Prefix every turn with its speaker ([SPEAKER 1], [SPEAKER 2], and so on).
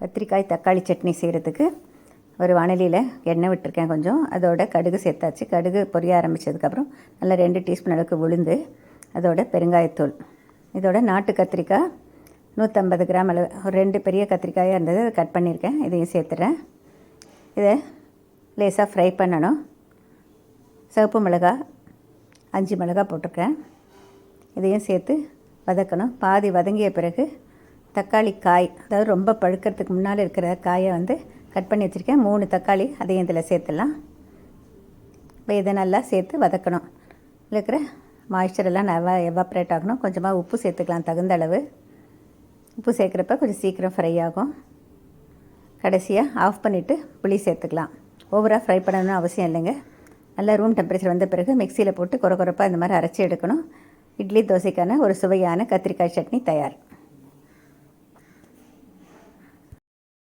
[SPEAKER 1] கத்திரிக்காய் தக்காளி சட்னி செய்கிறதுக்கு ஒரு வாணலியில் எண்ணெய் விட்டுருக்கேன் கொஞ்சம். அதோட கடுகு சேர்த்தாச்சு. கடுகு பொரிய ஆரம்பித்ததுக்கப்புறம் நல்லா ரெண்டு டீஸ்பூன் அளவுக்கு உளுந்து அதோட பெருங்காயத்தூள். இதோட நாட்டு கத்திரிக்காய் நூற்றம்பது கிராம் அளவு ஒரு ரெண்டு பெரிய கத்திரிக்காயாக இருந்தது அதை கட் பண்ணியிருக்கேன் இதையும் சேர்த்துறேன். இதை லேசாக ஃப்ரை பண்ணணும். சிவப்பு மிளகா அஞ்சு மிளகா போட்டிருக்கேன். இதையும் சேர்த்து வதக்கணும். பாதி வதங்கிய பிறகு தக்காளி காய் அதாவது ரொம்ப பழுக்கிறதுக்கு முன்னால் இருக்கிற காயை வந்து கட் பண்ணி வச்சுருக்கேன். மூணு தக்காளி அதையும் இதில் சேர்த்துடலாம். இப்போ இதை நல்லா சேர்த்து வதக்கணும். இருக்கிற மாய்ஸ்சர் எல்லாம் நல்லா எவாப்ரேட் ஆகணும். கொஞ்சமாக உப்பு சேர்த்துக்கலாம் தகுந்த அளவு. உப்பு சேர்க்குறப்ப கொஞ்சம் சீக்கிரம் ஃப்ரை ஆகும். கடைசியாக ஆஃப் பண்ணிவிட்டு புளி சேர்த்துக்கலாம். ஓவராக ஃப்ரை பண்ணணும்னு அவசியம் இல்லைங்க. நல்லா ரூம் டெம்பரேச்சர் வந்த பிறகு மிக்சியில் போட்டு குறை குறைப்பாக இந்த மாதிரி அரைச்சி எடுக்கணும். இட்லி தோசைக்கான ஒரு சுவையான கத்திரிக்காய் சட்னி தயார்.